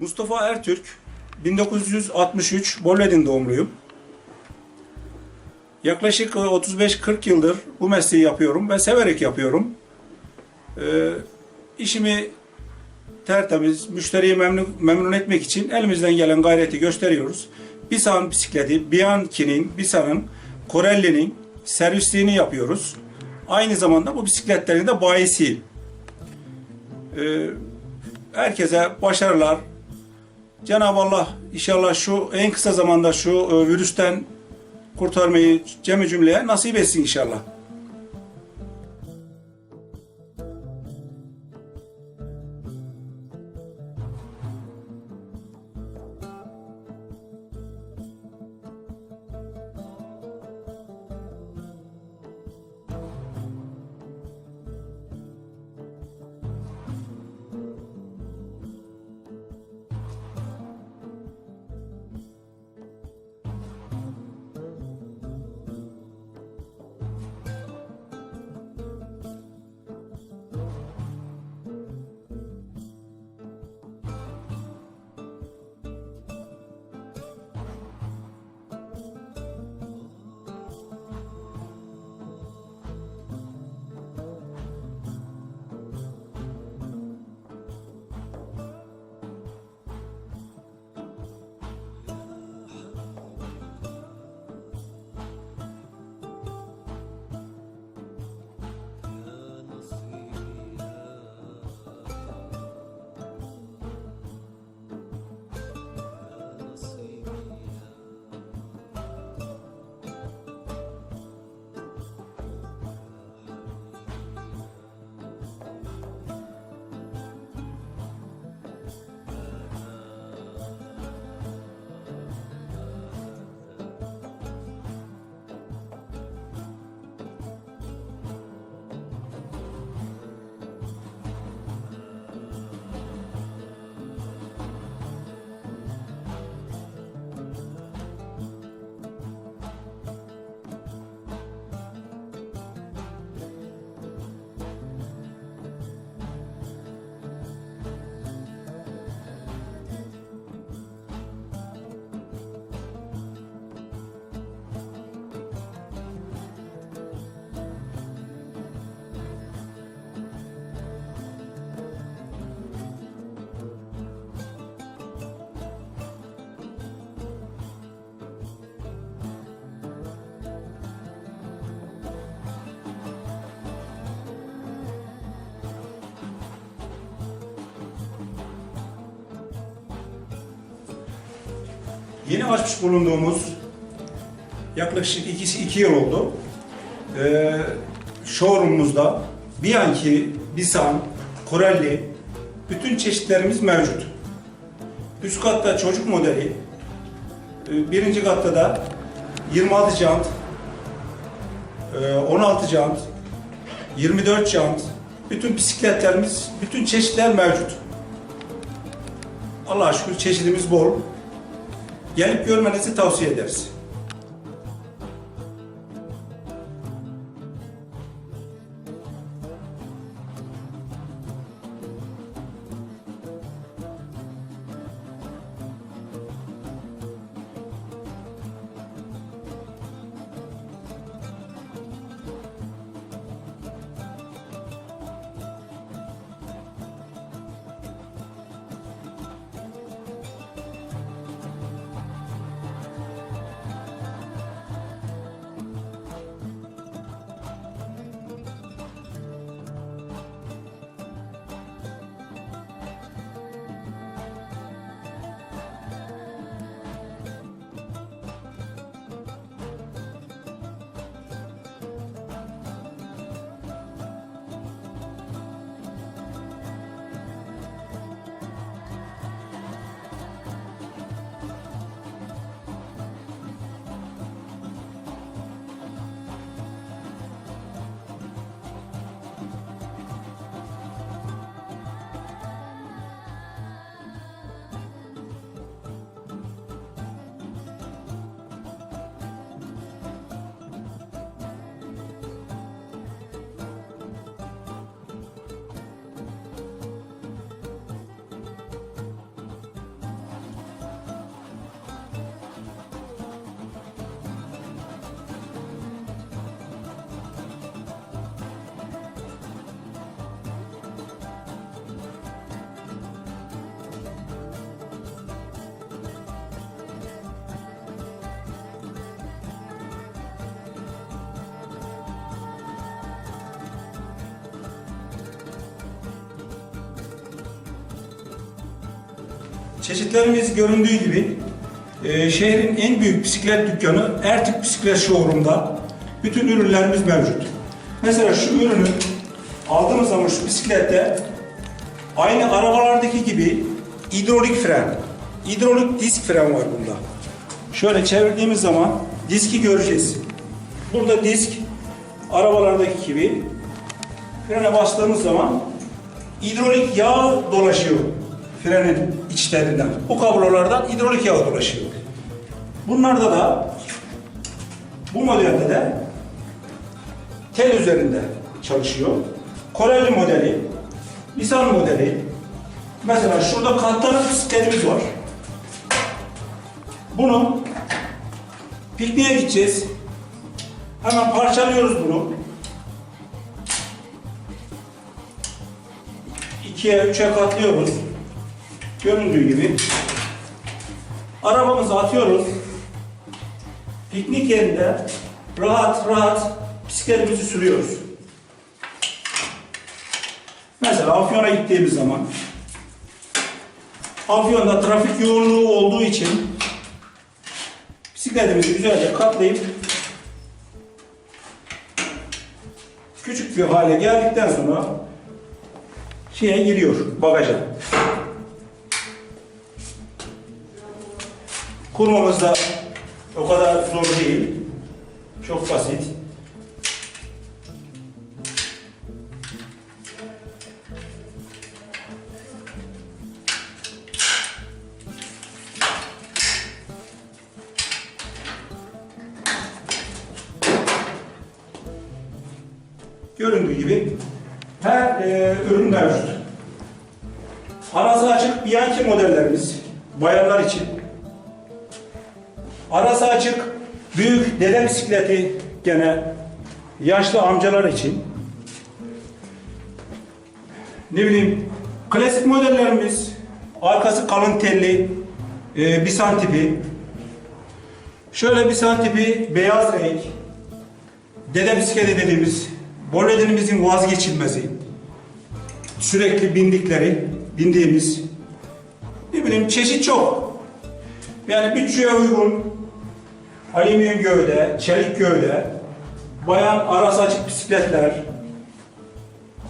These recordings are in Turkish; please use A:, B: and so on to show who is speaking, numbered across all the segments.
A: Mustafa Ertürk, 1963 Bolvedin doğumluyum. Yaklaşık 35-40 yıldır bu mesleği yapıyorum ve severek yapıyorum. Ee, işimi tertemiz, müşteriyi memnun, memnun etmek için elimizden gelen gayreti gösteriyoruz. Bisan bisikleti, Bianchi'nin, Bisan'ın, Corelli'nin servisliğini yapıyoruz. Aynı zamanda bu bisikletlerin de bayisiyim. Ee, herkese başarılar. Cenab-ı Allah inşallah şu en kısa zamanda şu e, virüsten kurtarmayı cemi cümleye nasip etsin inşallah. Yeni açmış bulunduğumuz yaklaşık ikisi iki yıl oldu. Ee, showroom'umuzda Bianchi, Bisan, Corelli bütün çeşitlerimiz mevcut. Üst katta çocuk modeli, e, birinci katta da 26 jant, e, 16 jant, 24 jant, bütün bisikletlerimiz, bütün çeşitler mevcut. Allah'a şükür çeşidimiz bol. Gelip görmenizi tavsiye ederiz. Çeşitlerimiz göründüğü gibi e, şehrin en büyük bisiklet dükkanı Ertik Bisiklet Showroom'da bütün ürünlerimiz mevcut. Mesela şu ürünü aldığımız zaman şu bisiklette aynı arabalardaki gibi hidrolik fren, hidrolik disk fren var bunda. Şöyle çevirdiğimiz zaman diski göreceğiz. Burada disk arabalardaki gibi frene bastığımız zaman hidrolik yağ dolaşıyor frenin içlerinden. Bu kablolardan hidrolik yağ dolaşıyor. Bunlarda da bu modelde de tel üzerinde çalışıyor. Corelli modeli, Nissan modeli. Mesela şurada katlanır bisikletimiz var. Bunu pikniğe gideceğiz. Hemen parçalıyoruz bunu. ikiye, üçe katlıyoruz. Göründüğü gibi. Arabamızı atıyoruz. Piknik yerinde rahat rahat bisikletimizi sürüyoruz. Mesela Afyon'a gittiğimiz zaman Afyon'da trafik yoğunluğu olduğu için bisikletimizi güzelce katlayıp küçük bir hale geldikten sonra şeye giriyor bagaja. Kurmamız da o kadar zor değil. Çok basit. Göründüğü gibi her e, ürün mevcut. Arası açık Bianchi modellerimiz bayanlar için. Arası açık büyük dede bisikleti gene yaşlı amcalar için. Ne bileyim klasik modellerimiz arkası kalın telli e, bisan tipi. Şöyle bisan tipi beyaz renk. Dede bisikleti dediğimiz Bolledinimizin vazgeçilmezi. Sürekli bindikleri, bindiğimiz ne bileyim çeşit çok. Yani bütçeye uygun alüminyum gövde, çelik gövde, bayan arası açık bisikletler,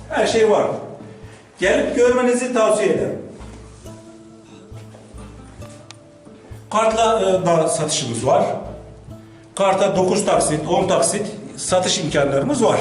A: her şey var. Gelip görmenizi tavsiye ederim. Kartla e, da satışımız var. Karta 9 taksit, 10 taksit satış imkanlarımız var.